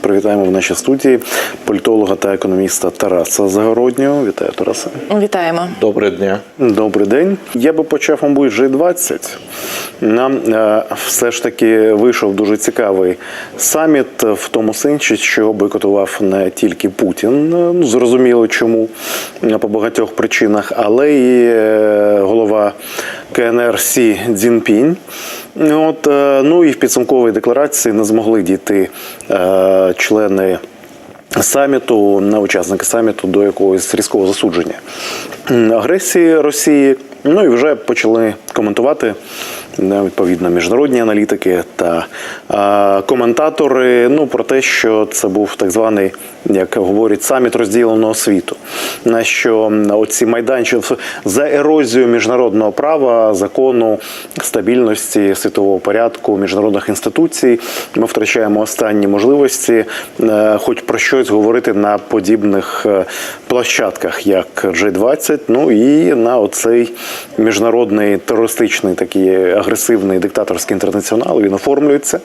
Привітаємо в нашій студії політолога та економіста Тараса Загороднього. Вітаю, Тараса. Вітаємо. Доброго дня. Добрий день. Я би почав, мабуть, G20. Нам е, все ж таки вийшов дуже цікавий саміт в тому сенсі, що бойкотував не тільки Путін, е, ну зрозуміло чому е, по багатьох причинах, але і голова КНР Сі Цзіньпінь. От, ну і в підсумковій декларації не змогли дійти е, члени саміту на учасники саміту до якогось різкого засудження агресії Росії. Ну і вже почали коментувати відповідно міжнародні аналітики та е, коментатори. Ну про те, що це був так званий, як говорять, саміт розділеного світу. На що оці майданчики за ерозію міжнародного права, закону, стабільності світового порядку, міжнародних інституцій. Ми втрачаємо останні можливості, е, хоч про щось говорити на подібних е, площадках, як G20, ну і на оцей міжнародний терористичний такий агресивний диктаторський інтернаціонал. Він оформлюється.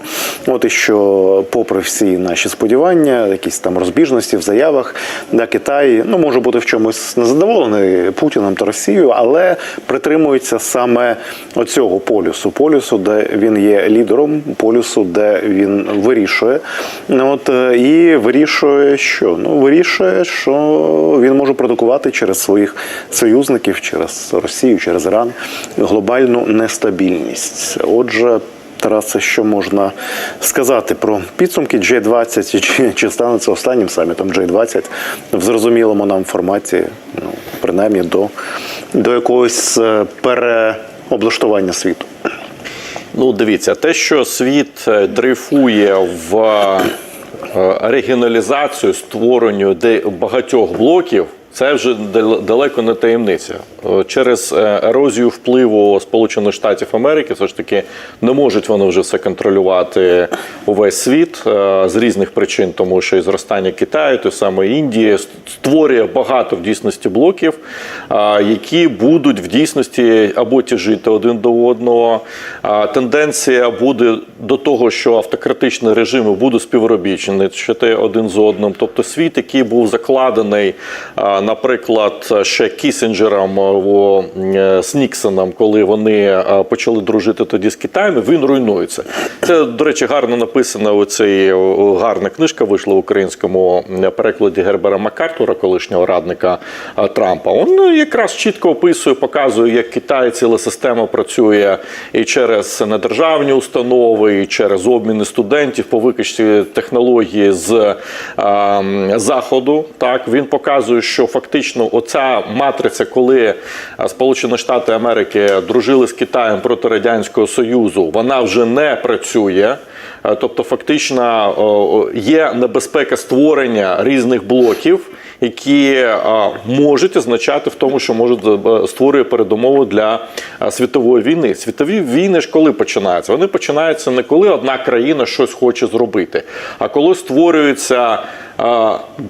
От і що, попри всі наші сподівання, якісь там розбіжності в заявах, да, Китай ну може бути в чомусь незадоволений Путіним та Росією, але притримується саме оцього полюсу, полюсу, де він є лідером, полюсу, де він вирішує. Ну, От е, і вирішує, що ну вирішує, що він може продукувати через своїх союзників, через Росію, через Іран глобальну нестабільність. Отже. Тарасе, що можна сказати про підсумки G20, і чи, чи стане це останнім самітом G20 в зрозумілому нам форматі, ну принаймні до, до якогось е, переоблаштування світу. Ну, дивіться, те, що світ е, дрейфує в е, регіоналізацію, створенню багатьох блоків. Це вже дал- далеко не таємниця. Е, Через е, ерозію впливу Сполучених Штатів Америки все ж таки не можуть вони вже все контролювати увесь світ е, з різних причин, тому що і зростання Китаю, то саме Індії створює багато в дійсності блоків, які будуть в дійсності або тяжити один до одного. Тенденція буде до того, що автократичні режими будуть співробітничати один з одним. Тобто світ, який був закладений, наприклад, ще Кісінджером о, е, з Ніксоном, коли вони е, почали дружити тоді з Китаєм, він руйнується. Це, до речі, гарно написано. Оцей о, гарна книжка вийшла в українському е, перекладі Гербера Маккартура, колишнього радника е, Трампа. Він якраз чітко описує, показує, як Китай ціла система працює і через недержавні установи, і через обміни студентів по викачці технології з е, заходу. Так він показує, що фактично оця матриця, коли е, Сполучені Штати Америки дружили з Китаєм проти радянського союзу, вона вже не працює. Е, Тобто, фактично є небезпека створення різних блоків, які е, можуть означати в тому, що можуть створює передумови для світової війни. Світові війни ж коли починаються? Вони починаються не коли одна країна щось хоче зробити, а коли створюється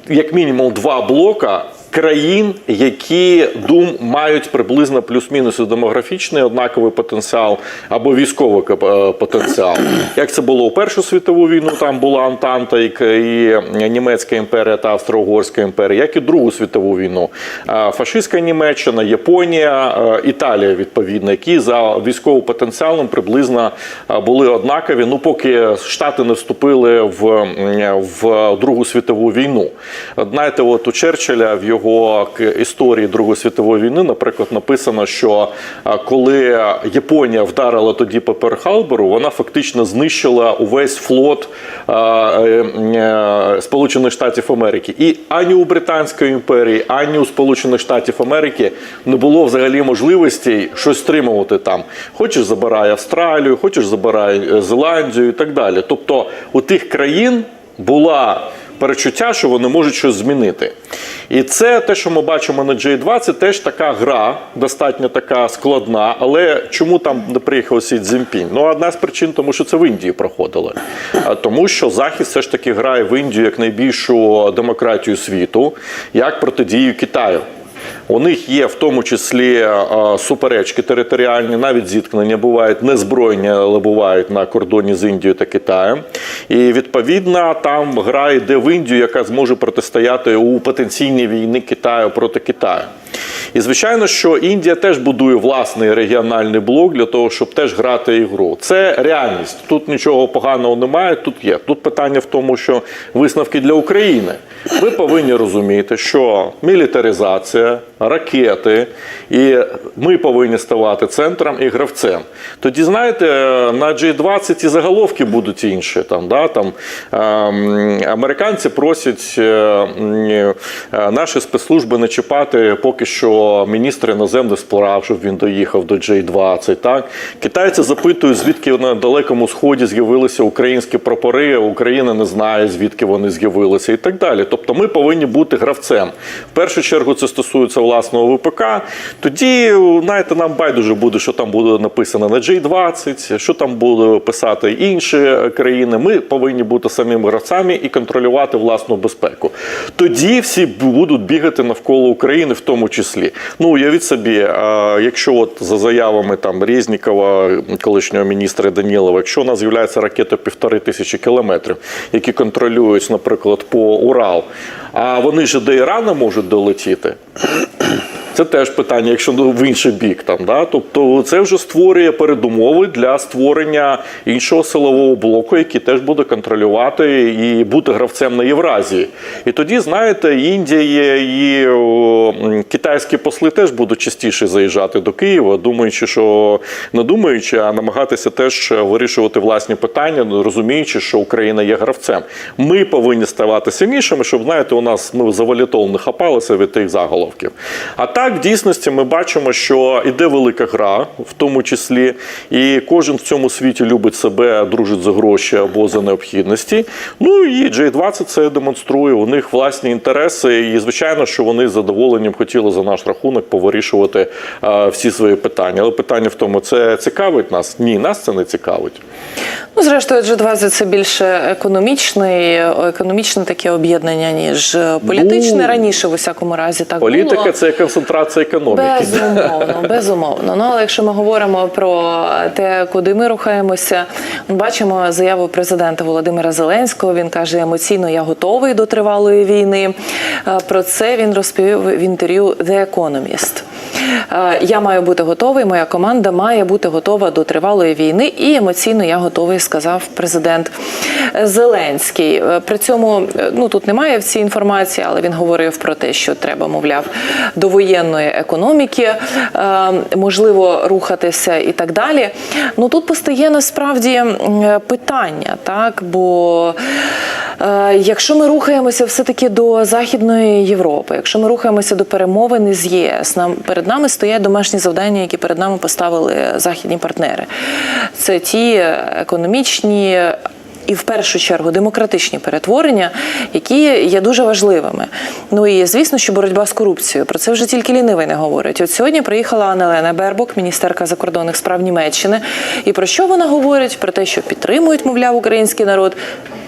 як мінімум два блока. Країн, які дум мають приблизно плюс-мінус демографічний однаковий потенціал або військовий е, потенціал. Як це було у Першу світову війну, там була Антанта і, і Німецька імперія та Австро-Угорська імперія, як і Другу світову війну. Фашистська Німеччина, Японія, е, Італія, відповідно, які за військовим потенціалом приблизно е, були однакові. Ну, поки Штати не вступили в, в Другу світову війну. Знаєте, от у Черчилля в його к- історії Другої світової війни, наприклад, написано, що коли Японія вдарила тоді по Перл-Харбору, вона фактично знищила увесь флот е, е, Сполучених Штатів Америки. І ані у Британської імперії, ані у Сполучених Штатів Америки не було взагалі можливості щось стримувати там. Хочеш забирай Австралію, хочеш забирай е, Зеландію і так далі. Тобто у тих країн була перечуття, що вони можуть щось змінити. І це те, що ми бачимо на J2, теж така гра, достатньо така складна. Але чому там не приїхав Сі Цзіньпінь? Ну, одна з причин, тому що це в Індії проходило. Тому що Захід все ж таки грає в Індію як найбільшу демократію світу, як протидію Китаю. У них є в тому числі е, суперечки територіальні, навіть зіткнення бувають не збройні, але бувають на кордоні з Індією та Китаєм. І відповідно там гра йде в Індію, яка зможе протистояти у потенційній війні Китаю проти Китаю. І звичайно, що Індія теж будує власний регіональний блок для того, щоб теж грати ігру. Це реальність. Тут нічого поганого немає. Тут є. Тут питання в тому, що висновки для України. Ви повинні розуміти, що мілітаризація, ракети, і ми повинні ставати центром і гравцем. Тоді, знаєте, на G20 і заголовки будуть інші. Там, да, там, ем, американці просять е, е, наші спецслужби не чіпати поки що міністра іноземних справ, щоб він доїхав до G20. Так? Китайці запитують, звідки на Далекому Сході з'явилися українські прапори, а Україна не знає, звідки вони з'явилися і так далі. Тобто ми повинні бути гравцем. В першу чергу це стосується власного ВПК. Тоді, знаєте, нам байдуже буде, що там буде написано на G20, що там буде писати інші країни. Ми повинні бути самими гравцями і контролювати власну безпеку. Тоді всі будуть бігати навколо України, в тому числі. Ну, уявіть собі, якщо от за заявами там Резнікова, колишнього міністра Данілова, якщо у нас з'являється ракета півтори тисячі кілометрів, які контролюють, наприклад, по Урал, а вони ж до Ірану можуть долетіти. Це теж питання, якщо в інший бік там, да? тобто це вже створює передумови для створення іншого силового блоку, який теж буде контролювати і бути гравцем на Євразії. І тоді, знаєте, Індія і китайські посли теж будуть частіше заїжджати до Києва, думаючи, що не думаючи, а намагатися теж вирішувати власні питання, розуміючи, що Україна є гравцем. Ми повинні ставати сильнішими, щоб знаєте, у нас ми за валітол не хапалися від тих заголовків. А так, в дійсності, ми бачимо, що іде велика гра, в тому числі, і кожен в цьому світі любить себе, дружить за гроші або за необхідності. Ну і J20 це демонструє. У них власні інтереси, і звичайно, що вони з задоволенням хотіли за наш рахунок повирішувати е, всі свої питання. Але питання в тому, це цікавить нас? Ні, нас це не цікавить. Ну, зрештою, G20 це більше економічний, економічне таке об'єднання, ніж політичне. Ну, Раніше, в усякому разі, так Політика це концентрація економіки. Безумовно, безумовно. Ну але якщо ми говоримо про те, куди ми рухаємося, ми бачимо заяву президента Володимира Зеленського. Він каже, емоційно я готовий до тривалої війни. Е, Про це він розповів в інтерв'ю The Economist. Е, Я маю бути готовий, моя команда має бути готова до тривалої війни, і емоційно я готовий, сказав президент Зеленський. Е, При цьому ну тут немає в цій інформації, але він говорив про те, що треба, мовляв, до воєнної економіки е, можливо рухатися і так далі. Ну тут постає насправді питання, так бо. Е, Якщо ми рухаємося все-таки до Західної Європи, якщо ми рухаємося до перемовин з ЄС, нам перед нами стоять домашні завдання, які перед нами поставили західні партнери. Це ті економічні. І в першу чергу демократичні перетворення, які є дуже важливими. Ну і звісно, що боротьба з корупцією. Про це вже тільки лінивий не говорить. От сьогодні приїхала Анелена Бербок, міністерка закордонних справ Німеччини. І про що вона говорить? Про те, що підтримують, мовляв, український народ,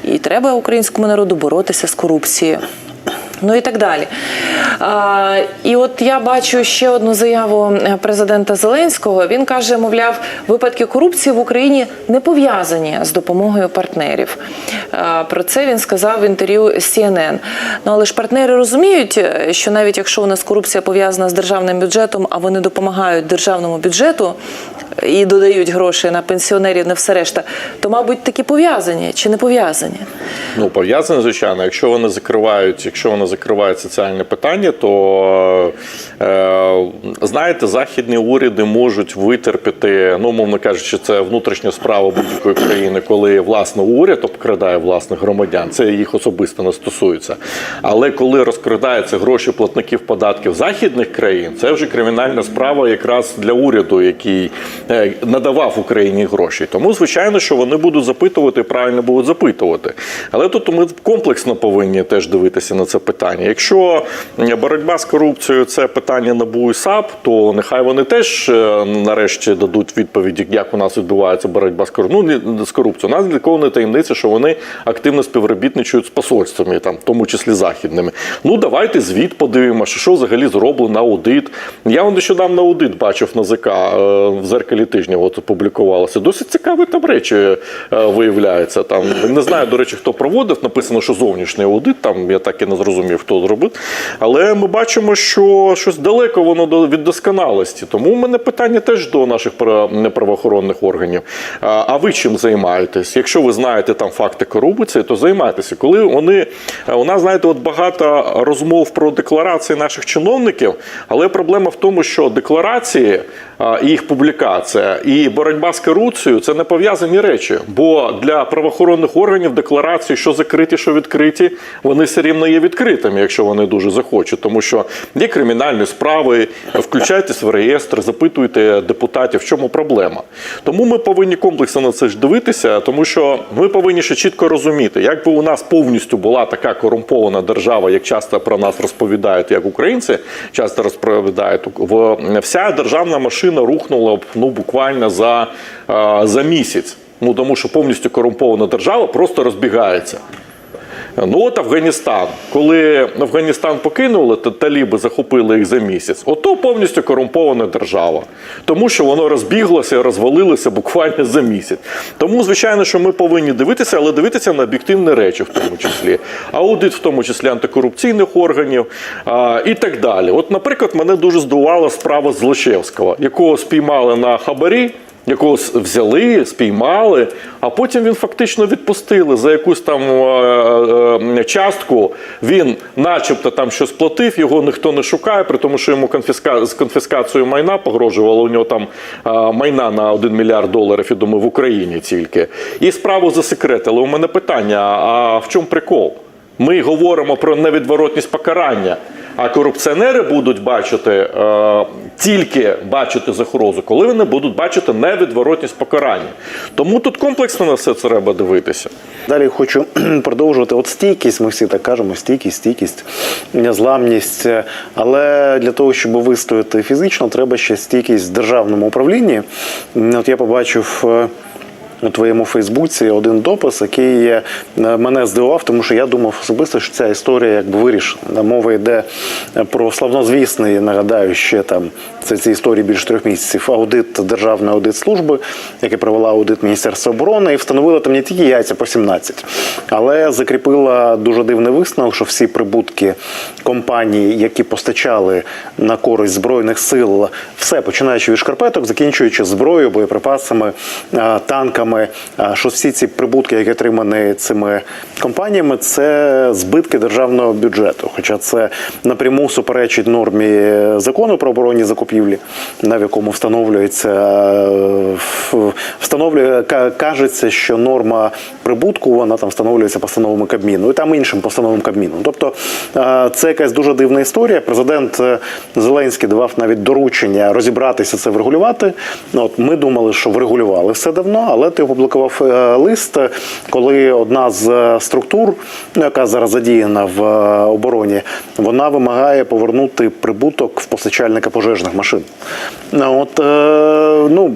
і треба українському народу боротися з корупцією. Ну і так далі. І от я бачу ще одну заяву е, президента Зеленського. Він каже, мовляв, випадки корупції в Україні не пов'язані з допомогою партнерів. А, про це він сказав в інтерв'ю CNN. Ну але ж партнери розуміють, е, що навіть якщо у нас корупція пов'язана з державним бюджетом, а вони допомагають державному бюджету і додають гроші на пенсіонерів, не все решта, то, мабуть, таки пов'язані чи не пов'язані. Ну, пов'язане, звичайно. Якщо вони закривають, якщо вони закривають соціальне питання, то знаєте, західні уряди можуть витерпіти, ну, мовно кажучи, це внутрішня справа будь-якої країни, коли власне уряд обкрадає власних громадян. Це їх особисто не стосується. Але коли розкрадаються гроші платників податків західних країн, це вже кримінальна справа якраз для уряду, який е, надавав Україні гроші. Тому, звичайно, що вони будуть запитувати, правильно будуть запитувати. Але тут ми комплексно повинні теж дивитися на це питання. Якщо боротьба з корупцією це питання. Питання НАБУ і САП, то нехай вони теж е, нарешті дадуть відповідь, як у нас відбувається боротьба з корупцією. Ну, з корупцією. У нас для кого не таємниця, що вони активно співробітничають з посольствами, там, в тому числі західними. Ну давайте звіт подивимося, що взагалі зроблено аудит. Я вон нещодавно аудит бачив на ЗК е, в зеркалі тижня. От публікувалося. Досить цікаві там речі е, виявляються. Там не знаю, до речі, хто проводив. Написано, що зовнішній аудит. Там я так і не зрозумів, хто зробив. Але ми бачимо, що щось далеко воно до- від досконалості. Тому у мене питання теж до наших пра- правоохоронних органів. А ви чим займаєтесь? Якщо ви знаєте там факти корупції, то займайтеся. Коли вони у нас знаєте, от багато розмов про декларації наших чиновників, але проблема в тому, що декларації і їх публікація і боротьба з корупцією це не пов'язані речі. Бо для правоохоронних органів декларації, що закриті, що відкриті, вони все рівно є відкритими, якщо вони дуже захочуть. Тому що є кримінальні справи, включайтесь в реєстр, запитуйте депутатів, в чому проблема. Тому ми повинні комплексно на це ж дивитися, тому що ми повинні ще чітко розуміти, якби у нас повністю була така корумпована держава, як часто про нас розповідають, як українці часто розповідають, вся державна машина рухнула б ну буквально за, за місяць. Ну тому що повністю корумпована держава просто розбігається. Ну от Афганістан. Коли Афганістан покинули, то таліби захопили їх за місяць. Ото повністю корумпована держава. Тому що воно розбіглося розвалилося буквально за місяць. Тому, звичайно, що ми повинні дивитися, але дивитися на об'єктивні речі, в тому числі. Аудит, в тому числі антикорупційних органів а, і так далі. От, наприклад, мене дуже здивувала справа Злочевського, якого спіймали на хабарі якого взяли, спіймали, а потім він фактично відпустили за якусь там е, е, частку. Він, начебто, там щось платив, його ніхто не шукає, при тому, що йому конфіска... з конфіскацією майна погрожувало. У нього там е, майна на 1 мільярд доларів, я думаю, в Україні тільки. І справу засекретили. У мене питання: а в чому прикол? Ми говоримо про невідворотність покарання. А корупціонери будуть бачити е, тільки бачити загрозу, коли вони будуть бачити невідворотність покарання. Тому тут комплексно на все це треба дивитися. Далі хочу продовжувати. От стійкість, ми всі так кажемо, стійкість, стійкість, незламність. Але для того, щоб вистояти фізично, треба ще стійкість в державному управлінні. От я побачив. Е, У твоєму Фейсбуці один допис, який е, мене здивував, тому що я думав особисто, що ця історія якби вирішена. Мова йде про славнозвісний, нагадаю, ще там це ці історії більше трьох місяців. Аудит Державної аудит служби, який провела аудит Міністерства оборони, і встановила там не тільки яйця по 17, але закріпила дуже дивний висновок, що всі прибутки компаній, які постачали на користь збройних сил, все починаючи від шкарпеток, закінчуючи зброєю, боєприпасами, а, танками, а, що всі ці прибутки, які отримані цими компаніями, це збитки державного бюджету. Хоча це напряму суперечить нормі закону про оборонні закупівлі, на якому встановлюється встановлює кажеться, що норма прибутку вона там встановлюється постановами Кабміну і там іншим постановам Кабміну. Тобто це якась дуже дивна історія. Президент е, Зеленський давав навіть доручення розібратися це врегулювати. Ну, От ми думали, що врегулювали все давно, але ти опублікував е, лист, е, коли одна з е, структур, яка зараз задіяна в обороні, вона вимагає повернути прибуток в постачальника пожежних машин. От, ну,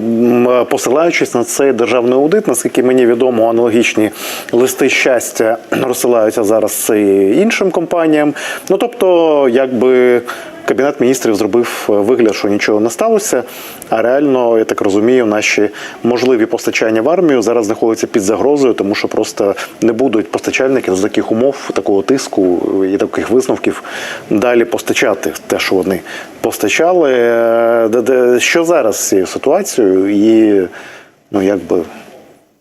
посилаючись на цей державний аудит, наскільки мені відомо, аналогічні листи щастя розсилаються зараз і іншим компаніям. Ну тобто, якби. Кабінет міністрів зробив вигляд, що нічого не сталося. А реально, я так розумію, наші можливі постачання армію зараз знаходиться під загрозою, тому що просто не будуть постачальники з таких умов, такого тиску і таких висновків далі постачати те, що вони постачали. Е, Що зараз з цією ситуацією, і ну якби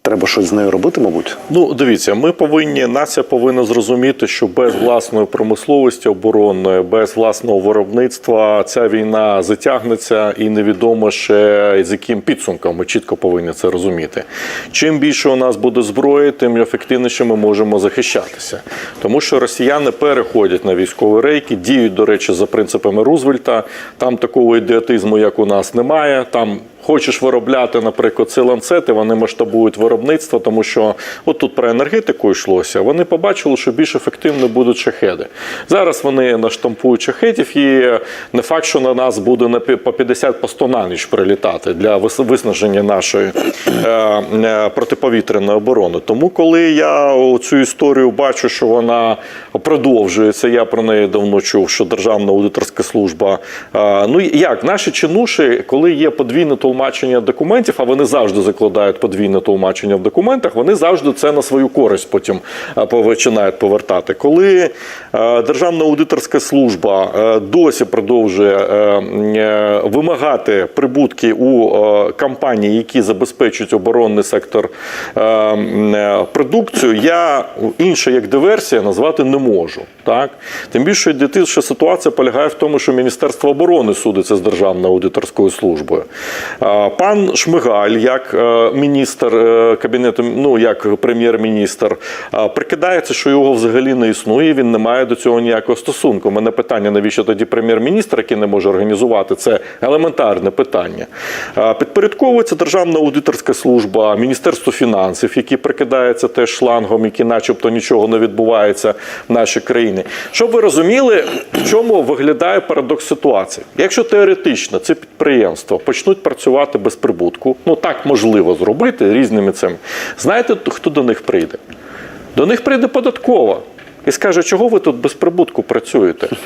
треба щось з нею робити, мабуть. Ну, дивіться, ми повинні, нація повинна зрозуміти, що без власної промисловості оборонної, без власного виробництва ця війна затягнеться і невідомо ще з яким підсумком. Ми чітко повинні це розуміти. Чим більше у нас буде зброї, тим ефективніше ми можемо захищатися. Тому що росіяни переходять на військові рейки, діють, до речі, за принципами Рузвельта. Там такого ідіотизму, як у нас, немає. Там хочеш виробляти, наприклад, ці ланцети, вони масштабують виробництво, тому що от тут про енергетику йшлося. Вони побачили, що більш ефективно будуть шахеди. Зараз вони наштампують шахетів, і не факт, що на нас буде на по 50 по 100 на ніч прилітати для вис- виснаження нашої е, е, протиповітряної оборони. Тому, коли я цю історію бачу, що вона продовжується, я про неї давно чув, що Державна аудиторська служба. е, Ну як наші чинуші, коли є подвійне толмачення документів, а вони завжди закладають подвійне толмачення в документах, вони завжди це на свою користь потім е, починають повертати. Коли е, Державна аудиторська служба е, досі продовжує вимагати прибутки у компаній, які забезпечують оборонний сектор продукцію, я інше як диверсія назвати не можу. Так? Тим більше діти, ситуація полягає в тому, що Міністерство оборони судиться з Державною аудиторською службою. Пан Шмигаль, як е, міністр е, кабінету, ну як прем'єр-міністр, е, прикидається, що його взагалі не існує. Він не має до цього ніякого стосунку. У мене питання, навіщо тоді прем'єр-міністр, який не може організувати це елементарне питання. Підпорядковується Державна аудиторська служба, Міністерство фінансів, які прикидається теж шлангом, які, начебто, нічого не відбувається в нашій країні. Щоб ви розуміли, в чому виглядає парадокс ситуації. Якщо теоретично ці підприємства почнуть працювати без прибутку, ну так можливо зробити різними цими. Знаєте, хто до них прийде? До них прийде податкова і скаже, чого ви тут без прибутку працюєте?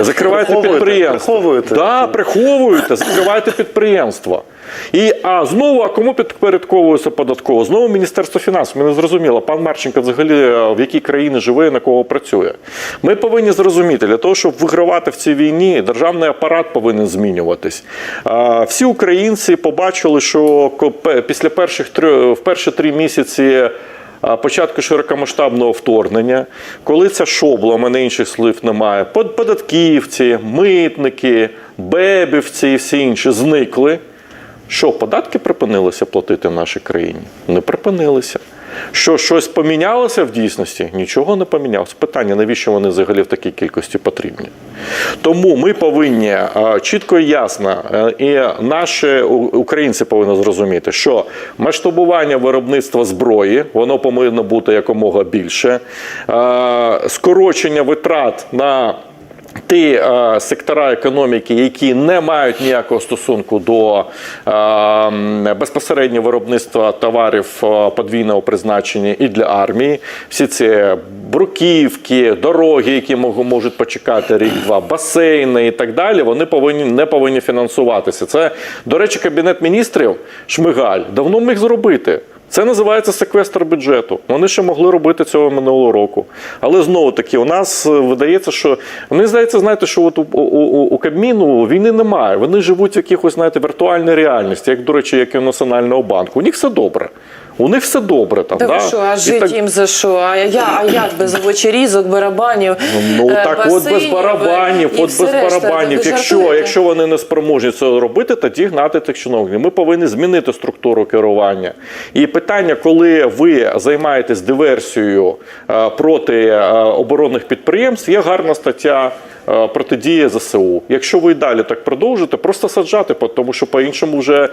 Закривайте Приховуєте, підприємство. приховуєте. Да, приховуєте, закривайте підприємства. І а знову, а кому підпорядковується податково? Знову Міністерство фінансів. Ми не зрозуміло, пан Марченко взагалі е, в якій країні живе і на кого працює. Ми повинні зрозуміти, для того, щоб вигравати в цій війні, державний апарат повинен змінюватись. Всі українці побачили, що після перших в перші три місяці. Початку широкомасштабного вторгнення, коли це шобло, у мене інших слів немає, под- податківці, митники, бебівці і всі інші зникли. Що, податки припинилися платити в нашій країні? Не припинилися. Що щось помінялося в дійсності? Нічого не помінялося. Питання, навіщо вони взагалі в такій кількості потрібні? Тому ми повинні е, чітко і ясно, е, і наші українці повинні зрозуміти, що масштабування виробництва зброї воно повинно бути якомога більше, Е, скорочення витрат на Ті е, сектора економіки, які не мають ніякого стосунку до е, безпосередньо виробництва товарів е, подвійного призначення і для армії, всі ці бруківки, дороги, які можуть почекати рік-два, басейни і так далі, вони повинні не повинні фінансуватися. Це, до речі, кабінет міністрів Шмигаль давно міг зробити. Це називається секвестр бюджету. Вони ще могли робити цього минулого року. Але знову таки, у нас е, видається, що вони здається, знаєте, що от у, у, у, Кабміну війни немає. Вони живуть в якихось, знаєте, віртуальній реальності, як, до речі, як і у Національного банку. У них все добре. У них все добре там. Та да? що, а І жить так- їм за що? А я, а як без овочерізок, барабанів? Ну е, так, от без барабанів, і от без решта? барабанів. Якщо, якщо вони не спроможні це робити, тоді гнати тих чиновників. Ми повинні змінити структуру керування. І питання, коли ви займаєтесь диверсією е, проти е, оборонних підприємств, є гарна стаття. Е, Протидія ЗСУ. Якщо ви і далі так продовжите, просто саджати, по- тому що по-іншому вже е,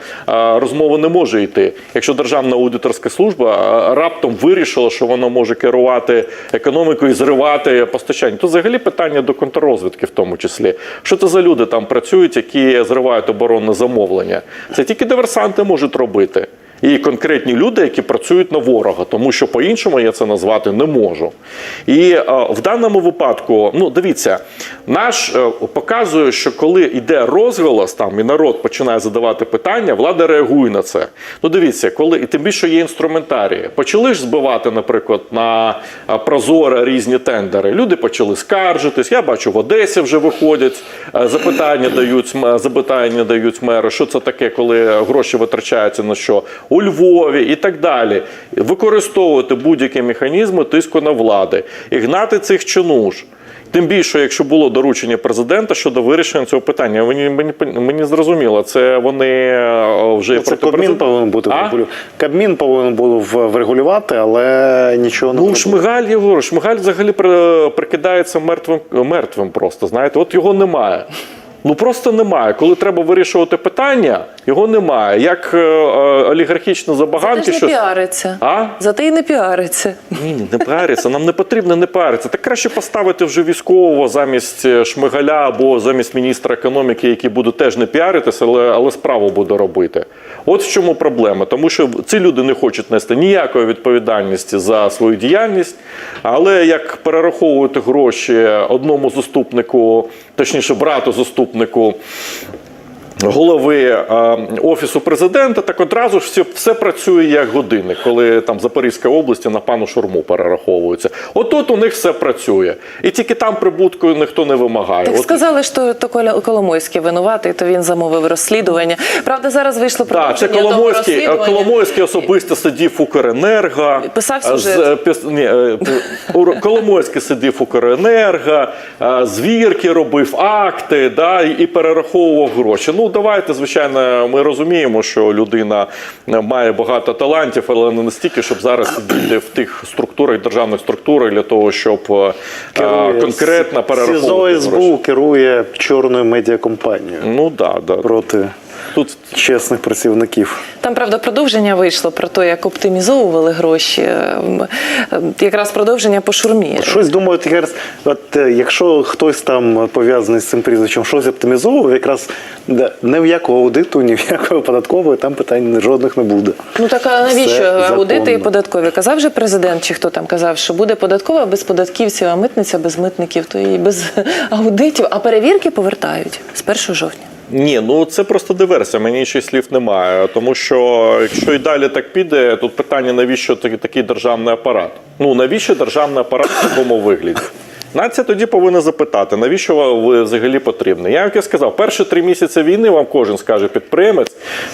розмови не може йти. Якщо Державна аудиторська служба е, раптом вирішила, що вона може керувати економікою і зривати постачання, то взагалі питання до контррозвідки в тому числі. Що це за люди там працюють, які зривають оборонне замовлення? Це тільки диверсанти можуть робити. І конкретні люди, які працюють на ворога, тому що по-іншому я це назвати не можу. І е, в даному випадку, ну дивіться, наш е, показує, що коли йде розголос там і народ починає задавати питання, влада реагує на це. Ну дивіться, коли і тим більше є інструментарії. Почали ж збивати, наприклад, на е, прозоре різні тендери. Люди почали скаржитись. Я бачу, в Одесі вже виходять, запитання дають запитання дають меру, що це таке, коли гроші витрачаються на що у Львові і так далі. Використовувати будь-які механізми тиску на влади і гнати цих чинуш. Тим більше, якщо було доручення президента щодо вирішення цього питання, мені, мені, мені зрозуміло, це вони е, вже Це проти Кабмін повинен бути А? врегулювати. Кабмін повинен був врегулювати, але нічого не Ну. Шмигаль, я говорю, Шмигаль взагалі при- прикидається мертвим, мертвим просто, знаєте, от його немає. Ну просто немає. Коли треба вирішувати питання, Його немає. Як е, е, олігархічні Це забаганки, що піариться. а Зате й не піариться. ні, не париться. Нам не потрібно не париться. Так краще поставити вже військового замість е, Шмигаля або замість міністра економіки, який буде теж не піаритися, але, але справу буде робити. От в чому проблема. Тому що ці люди не хочуть нести ніякої відповідальності за свою діяльність. Але як перераховувати гроші одному заступнику, точніше, брату заступнику супутнику голови е, офісу президента, так одразу ж все, все працює як годинник, коли там Запорізька області на пану Шурму перераховується. Отут у них все працює, і тільки там прибутку ніхто не вимагає. Так От- сказали, що то Коля- Коломойський винуватий, то він замовив розслідування. Правда, зараз вийшло Так, це Коломойський, е. Коломойський особисто сидів Укренерго. Писав З- сюжет. е, пис- ні, е, Коломойський сидів Укренерго, е, звірки робив, акти да, і перераховував гроші. Ну, давайте, звичайно, ми розуміємо, що людина е, має багато талантів, але не настільки, щоб зараз сидіти в тих структурах, державних структурах для того, щоб керує, конкретно перераховувати СІЗО СБУ керує чорною медіакомпанією Ну да, да. проти тут чесних працівників. Там, правда, продовження вийшло про те, як оптимізовували гроші. Ем, ем, Якраз продовження по шурмі. Щось думають, якраз, от е, якщо хтось там пов'язаний з цим прізвищем щось оптимізовував, якраз ні в якого аудиту, ні в якої податкової там питань жодних не буде. Ну так а навіщо Все аудити і податкові? Казав же президент, чи хто там казав, що буде податкова без податківців, а митниця без митників, то і без аудитів, а перевірки повертають з 1 жовтня. Ні, ну це просто диверсія. Мені інших слів немає. Тому що якщо і далі так піде, тут питання, навіщо такий державний апарат? Ну навіщо державний апарат в такому вигляді? Нація тоді повинна запитати, навіщо ви взагалі потрібні. Я як я сказав, перші три місяці війни вам кожен скаже підприємець.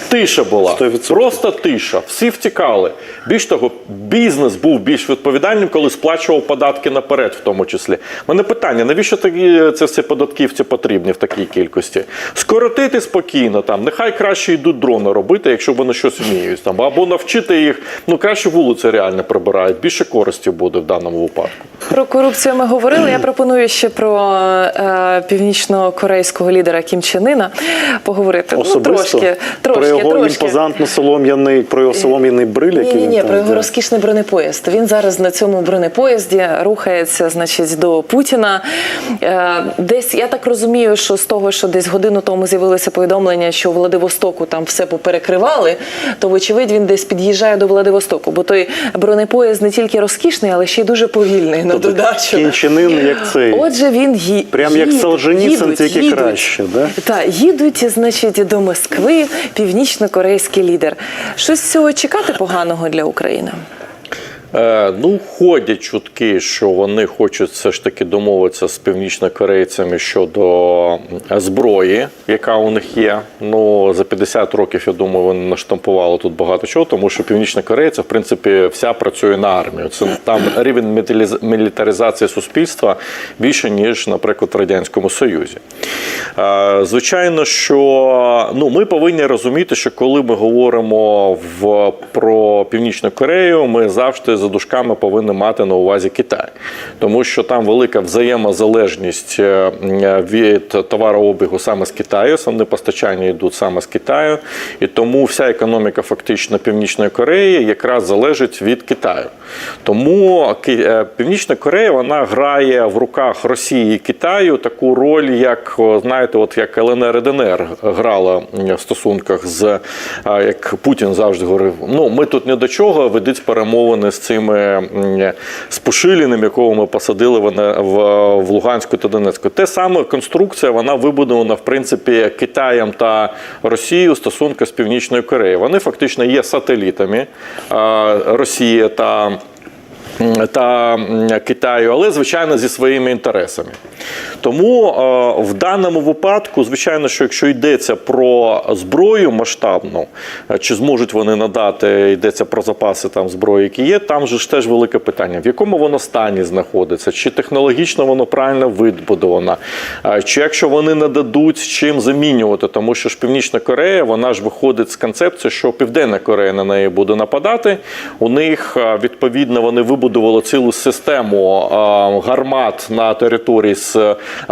Тиша була, 100%. просто тиша. Всі втікали. Більш того, бізнес був більш відповідальним, коли сплачував податки наперед, в тому числі. У Мене питання: навіщо такі це всі податківці потрібні в такій кількості? Скоротити спокійно там, нехай краще йдуть дрони робити, якщо вони щось вміють там, або навчити їх. Ну краще вулиці реально прибирають. Більше користі буде в даному випадку. Про корупцію ми говорили. Я пропоную ще про е, північно-корейського лідера Кім Чен Іна поговорити. Особисто Ну, трошки, трошки, про його трошки. імпозантно солом'яний, про його солом'яний бриль, який ні, він ні, там про його йде. розкішний бронепоїзд. Він зараз на цьому бронепоїзді рухається, значить, до Путіна. Е, Десь я так розумію, що з того, що десь годину тому з'явилося повідомлення, що у Владивостоку там все поперекривали, то вочевидь він десь під'їжджає до Владивостоку, бо той бронепоїзд не тільки розкішний, але ще й дуже повільний на додачу. Як цей. Отже, він ї... Прям як їде- Солженіцин, тільки їдуть. краще, да? Так, їдуть, значить, до Москви північно-корейський лідер. Щось з цього чекати поганого для України? Е, ну, ходять чутки, що вони хочуть все ж таки домовитися з північнокорейцями щодо зброї, яка у них є. Ну, за 50 років, я думаю, вони наштампували тут багато чого, тому що північна Корейця, в принципі, вся працює на армію. Це там рівень мілітаризації суспільства більше, ніж, наприклад, в Радянському Союзі. Е, Звичайно, що ну, ми повинні розуміти, що коли ми говоримо в, про Північну Корею, ми завжди за дужками повинні мати на увазі Китай, тому що там велика взаємозалежність е, від товарообігу саме з Китаю, основні постачання йдуть саме з Китаю, і тому вся економіка фактично Північної Кореї якраз залежить від Китаю. Тому е, Північна Корея вона грає в руках Росії і Китаю таку роль, як знаєте, от як ЛНР і ДНР грала в стосунках з як Путін завжди говорив: ну ми тут не до чого, ведуть перемовини з цими м, з Пушиліним, якого ми посадили в, Луганську та Донецьку. Те саме конструкція вона вибудована в принципі Китаєм та Росією в стосунках з Північною Кореєю. Вони фактично є сателітами Росії та та Китаю, але звичайно зі своїми інтересами. Тому е, в даному випадку, звичайно, що якщо йдеться про зброю масштабну, е, чи зможуть вони надати, йдеться про запаси там зброї, які є, там же ж теж велике питання, в якому воно стані знаходиться, чи технологічно воно правильно вибудовано, е, чи якщо вони нададуть чим замінювати, тому що ж Північна Корея, вона ж виходить з концепції, що Південна Корея на неї буде нападати. У них відповідно вони вибудувало цілу систему гармат на території з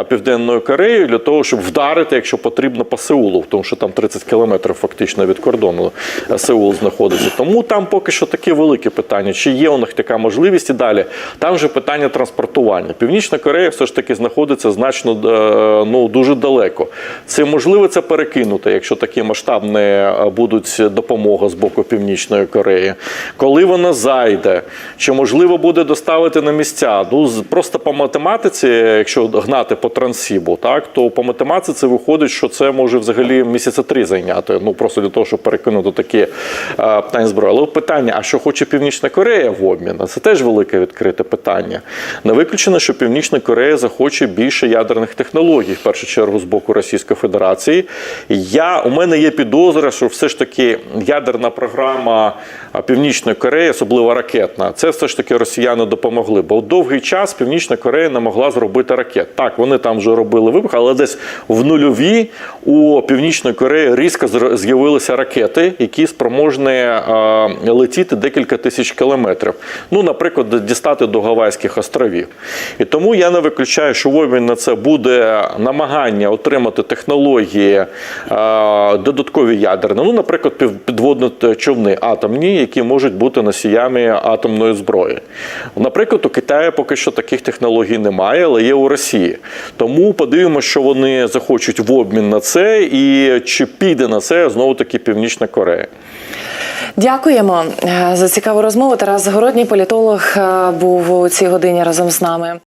Південною Кореєю для того, щоб вдарити, якщо потрібно, по Сеулу, тому що там 30 кілометрів фактично від кордону е, Сеул знаходиться. Тому там поки що таке велике питання, чи є у них така можливість і далі. Там вже питання транспортування. Північна Корея все ж таки знаходиться значно е, ну, дуже далеко. Це можливо це перекинути, якщо такі масштабні е, будуть допомога з боку Північної Кореї. Коли вона зайде, чи можливо буде доставити на місця? Ну просто по математиці, якщо гнати по трансібу, так то по математиці виходить, що це може взагалі місяця три зайняти. Ну просто для того, щоб перекинути такі е, питання зброї. Але питання: а що хоче Північна Корея в обмін? Це теж велике відкрите питання. Не виключено, що Північна Корея захоче більше ядерних технологій, в першу чергу з боку Російської Федерації. Я у мене є підозра, що все ж таки ядерна програма Північної Кореї, особливо ракетна, це все ж таки росіяни допомогли. Бо довгий час Північна Корея не могла зробити ракет. Так, вони там вже робили вибух, але десь в нульові у Північної Кореї різко з'явилися ракети, які спроможні летіти декілька тисяч кілометрів. Ну, наприклад, дістати до Гавайських островів. І тому я не виключаю, що обмін на це буде намагання отримати технології додаткові ядерні. Ну, наприклад, підводні човни атомні, які можуть бути носіями атомної зброї. Наприклад, у Китаї поки що таких технологій немає, але є у Росії. Тому подивимося, що вони захочуть в обмін на це, і чи піде на це знову таки Північна Корея. Дякуємо е, за цікаву розмову. Тарас Загородній, політолог, е, був у цій годині разом з нами.